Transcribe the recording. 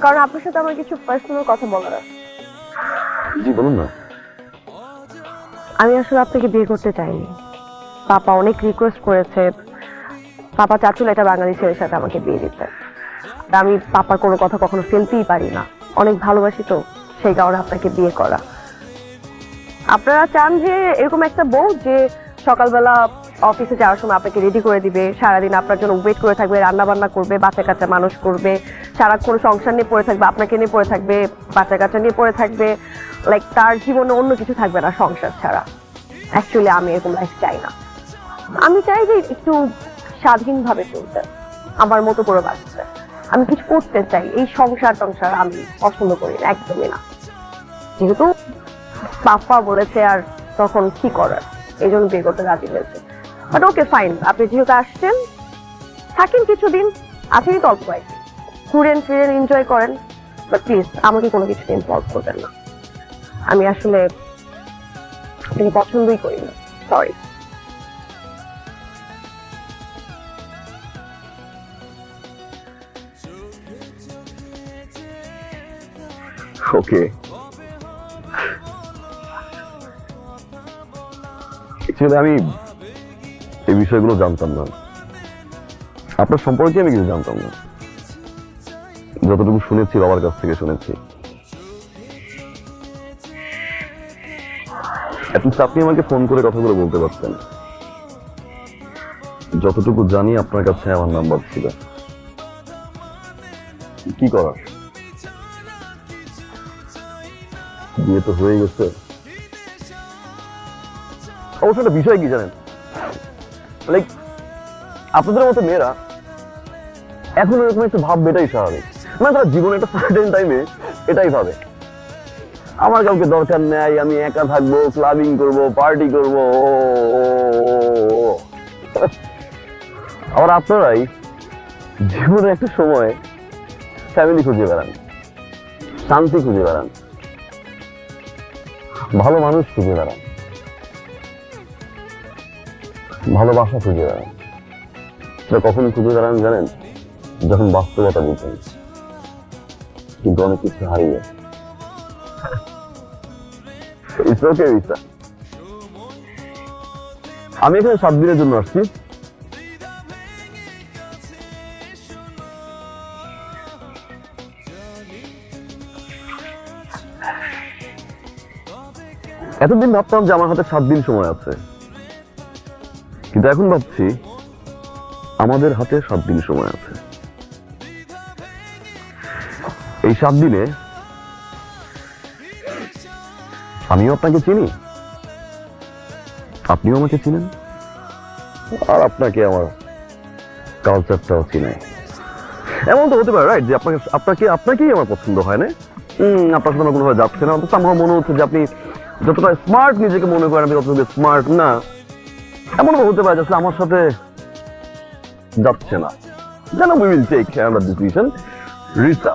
কারণ আপনার সাথে আমার কিছু পার্সোনাল কথা বলার আছে। জি বলুন না। আমি আসলে আপনাকে বিয়ে করতে চাইনি। পাপা অনেক রিকোয়েস্ট করেছে। পাপা চাচ্ছিল এটা বাঙালি ছেলের সাথে আমাকে বিয়ে দিতে। আমি পাপার কোনো কথা কখনো ফেলতেই পারি না। অনেক ভালোবাসি তো সেই কারণে আপনাকে বিয়ে করা। আপনারা চান যে এরকম একটা বউ যে সকালবেলা অফিসে যাওয়ার সময় আপনাকে রেডি করে দিবে। সারাদিন আপনার জন্য ওয়েট করে থাকবে রান্না বান্না করবে, বাচ্চা কাচ্চা মানুষ করবে। সারাক্ষণ সংসার নিয়ে পড়ে থাকবে, আপনাকে নিয়ে পড়ে থাকবে, বাচ্চা কাচ্চা নিয়ে পড়ে থাকবে। লাইক তার জীবনে অন্য কিছু থাকবে না সংসার ছাড়া। অ্যাকচুয়ালি আমি এরকম লাইফ চাই না। আমি চাই যে একটু স্বাধীনভাবে চলতে। আমার মতো করে বাঁচতে। আমি কিছু করতে চাই। এই সংসার টংসার আমি পছন্দ করি না, একদমই না। যেহেতু বাপ্পা বলেছে আর তখন কি করার? এই জন্য বিয়ে করতে রাজি হয়েছে। বাট ওকে ফাইন আপনি যেহেতু আসছেন, থাকেন কিছুদিন আছেনই তো অল্প কয়েকদিন ঘুরেন ফিরেন এনজয় করেন। বাট প্লিজ আমাকে কোনো কিছু ইনভলভ করবেন না। আমি আসলে আপনাকে পছন্দই করি না। সরি ওকে আমি এই বিষয়গুলো জানতাম না। আপনার সম্পর্কে আমি কিছু জানতাম না। যতটুকু শুনেছি, বাবার কাছ থেকে শুনেছি। অ্যাটলিস্ট আপনি আমাকে ফোন করে কথাগুলো বলতে পারতেন। যতটুকু জানি, আপনার কাছে আমার নাম্বার ছিল। কি করার? বিয়ে তো হয়ে গেছে। অবশ্য বিষয় কি জানেন? লাইক আপনাদের মতো মেয়েরা এখন এরকম একটু ভাববে এটাই স্বাভাবিক। মানে তারা জীবনে একটা সার্টেন টাইমে এটাই ভাবে। আমার কাউকে দরকার নেই, আমি একা থাকব ক্লাবিং করব পার্টি করব। আবার আপনারাই জীবনে একটা সময় ফ্যামিলি খুঁজে বেড়ান, শান্তি খুঁজে বেড়ান, ভালো মানুষ খুঁজে বেড়ান। ভালোবাসা খুঁজে বেড়ান সেটা কখন খুঁজে বেড়ান জানেন? যখন বাস্তবতা বুঝেন কিন্তু অনেক কিছু হারিয়ে. আমি এখানে সাত দিনের জন্য আসছি। এতদিন ভাবতাম যে আমার হাতে সাত দিন সময় আছে। কিন্তু এখন ভাবছি, আমাদের হাতে সাত দিন সময় আছে। এই সাত দিনে আমিও আপনাকে চিনি। আপনিও আমাকে চিনেন। আর আপনাকে আমার কালচারটাও চিনে। এমন তো হতে পারে রাইট যে আপনাকে আপনাকে, আপনাকেই আমার পছন্দ হয়, না? আপনার সাথে আমার কোনোভাবে যাচ্ছে না। অন্তত আমার মনে হচ্ছে যে আপনি যতটা স্মার্ট নিজেকে মনে করেন, আপনি ততটুকু স্মার্ট না? এমন হতে পারে আসলে আমার সাথে যাচ্ছে না। যেন উই উইল টেক আমরা ডিসিশন রিসা